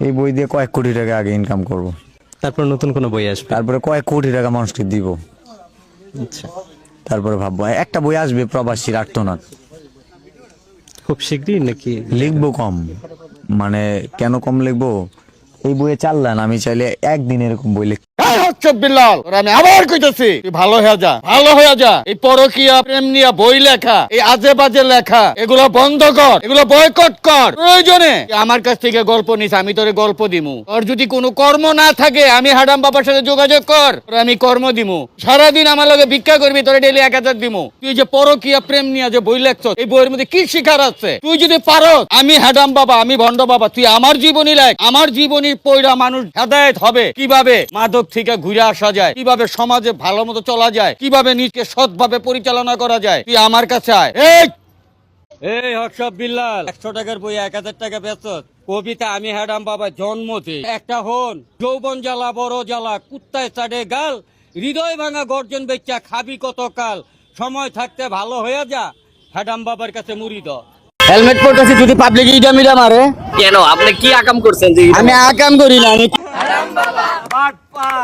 এই বই দিয়ে কয়েক কোটি টাকা আগে ইনকাম করব। তারপর নতুন কোনো বই আসবে? তারপরে কয়েক কোটি টাকা মানুষকে দিব। আচ্ছা। তারপরে ভাববো একটা বই আসবে প্রবাসী আর্তনাদ। খুব শীঘ্রই নাকি? লিখব কম। মানে কেন কম লিখব? এই বইয়ে চাললেন আমি চাইলে একদিন এরকম বই লিখ এই আমি আমার কাছ থেকে গল্প নিস, আমি তোরে গল্প দিমু। তোর যদি কোনো কর্ম না থাকে, আমি হাডাম বাবার সাথে যোগাযোগ কর আমি কর্ম দিমু। সারাদিন আমার লগে ভিক্ষা করবি, তোরে ডেলি এক হাজার দিমু। তুই যে পরকিয়া, প্রেম নিয়া যে বই লেখছ, এই বইয়ের মধ্যে কি শিখার আছে? তুই যদি পারো আমি হাডাম বাবা, আমি ভণ্ড বাবা, তুই আমার জীবনী লেখ। আমার জীবনী পয়রা মানুষ হেদায়ত হবে। কীভাবে? মাদক থেকে ঘুরে আসা যায়। কীভাবে সমাজে ভালো মতো চলা যায়? কীভাবে নিজকে সৎভাবে পরিচালনা করা যায়? তুই আমার কাছে আয়। এই! এই হর্ষব বিল্লাল একশো টাকার বই এক হাজার টাকা বেচত কবিতা আমি হ্যাডাম বাবা জন্মতে। একটা হন যৌবন জ্বালা বড় জ্বালা কুত্তায় চাটে গাল হৃদয় ভাঙা গর্জন বেচা খাবি কত কাল? সময় থাকতে ভালো হয়ে যা হ্যাডাম বাবার কাছে মুড়ি দ হেলমেট পরতেছি যদি পাবলিক ইডা মিডা মারে। কেন? আপনি কি আকাম করছেন যে আমি আকাম করি না আমি